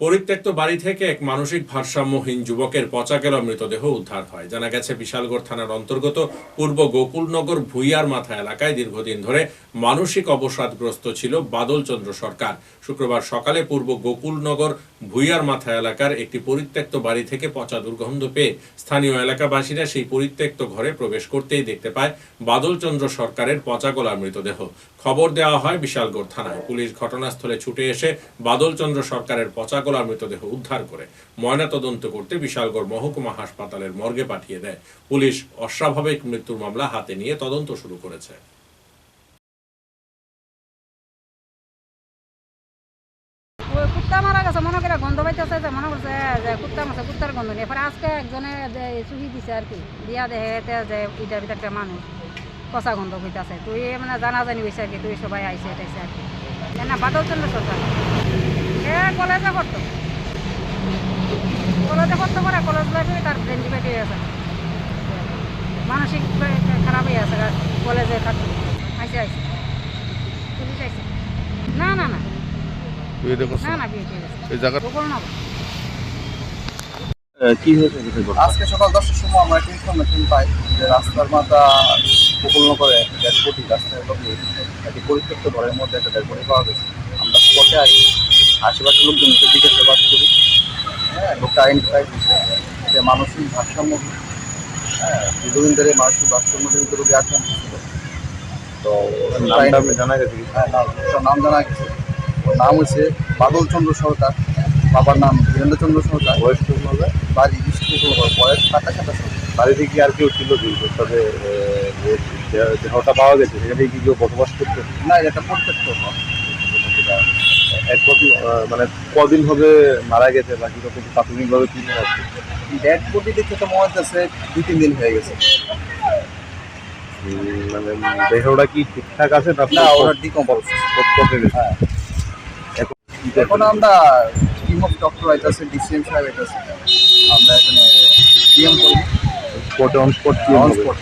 পরিত্যক্ত বাড়ি থেকে এক মানসিক ভারসাম্যহীন যুবকের পচা গেলা মৃতদেহ উদ্ধার হয়। জানা গেছে, বিশালগড় থানার অন্তর্গত পূর্ব গোকুলনগর ভুইয়ার মাথা এলাকায় দীর্ঘদিন ধরে মানসিক অবসাদগ্রস্ত ছিল বাদল চন্দ্র সরকার। শুক্রবার সকালে পূর্ব গোকুলনগর ভুইয়ার মাথা এলাকার একটি পরিত্যক্ত বাড়ি থেকে পচা দুর্গন্ধ পেয়ে স্থানীয় এলাকাবাসীরা সেই পরিত্যক্ত ঘরে প্রবেশ করতেই দেখতে পায় বাদল চন্দ্র সরকারের পচা গলা মৃতদেহ। খবর দেওয়া হয়, বিশালগড় থানায় পুলিশ ঘটনাস্থলে ছুটে এসে বাদল চন্দ্র সরকারের পচা গলা মৃতদেহ উদ্ধার করে। ময়নাতদন্ত করতে বিশালগড় মহকুমা হাসপাতালের মর্গে পাঠিয়ে দেয়। পুলিশ অস্বাভাবিক মৃত্যুর মামলা হাতে নিয়ে তদন্ত শুরু করেছে। কুত্তা মারা গেছে, মনে করে গন্ধ পাইতেছে যে, মনে করছে যে কুত্তা মারছে কুত্তার গন্ধ এরপরে আজকে একজনে যে চুহি দিছে আর কি, দিয়া দেখে এতে যে ইটার ভিতরে একটা মানুষ পচা গন্ধ হইতাছে তুই মানে জানা জানি হয়েছে আর কি তুই সবাই আইসে এটাইছে আর কি। না বাদল চন্দ্র সরকার। এ কলেজে করতো কলেজে করতে পারে কলেজ লাইফে তার ডিবেট আছে মানসিক খারাপ হয়ে আছে কলেজে থাকতো আইসে আইসে। পুলিশ আইসে। না না না। বিয়ে করছ না না? বিয়ে এই জায়গা গোকুল কি হয়েছে আজকে সকাল দশটার সময় আমরা একটা ইনফরমেশন পাই যে রাস্তার মাথা উপকূল করে একটা ডেড রাস্তায় একটি পরিত্যক্ত ঘরের মধ্যে একটা ডেড পাওয়া গেছে। আমরা স্পটে আসি আশেপাশের লোকজনকে জিজ্ঞাসাবাদ করি হ্যাঁ লোকটা আইডেন্টিফাই যে মানসিক ভারসাম্য হ্যাঁ দীর্ঘদিন ধরে মানসিক ভারসাম্যজনিত রোগে আক্রান্ত ছিল। তো জানা গেছে হ্যাঁ নাম নাম জানা গেছে। ওর নাম হচ্ছে বাদল চন্দ্র সরকার। বাবার নাম বীরেন্দ্রচন্দ্র সরকার। বয়স বাড়ি স্কুল বয়স সাতাশ সাতাশ বাড়িতে কি আর কেউ ছিল যে- দেহটা পাওয়া গেছে। সেখানে কি কেউ বসবাস করতো? না এটা একটা মানে কদিন হবে মারা গেছে বা কীরকম প্রাথমিকভাবে কি মনে হচ্ছে ডেড বডি দেখে তো মনে হচ্ছে দুই তিন দিন হয়ে গেছে। মানে দেহটা কি ঠিকঠাক আছে না না ওরা ডিকম্পোজ গেছে? হ্যাঁ। এখন আমরা টিম অফ ডক্টর আইতাছে ডিসিএম সাহেব আইতাছে। আমরা এখানে পিএম করি। স্পটে অন স্পট অন স্পট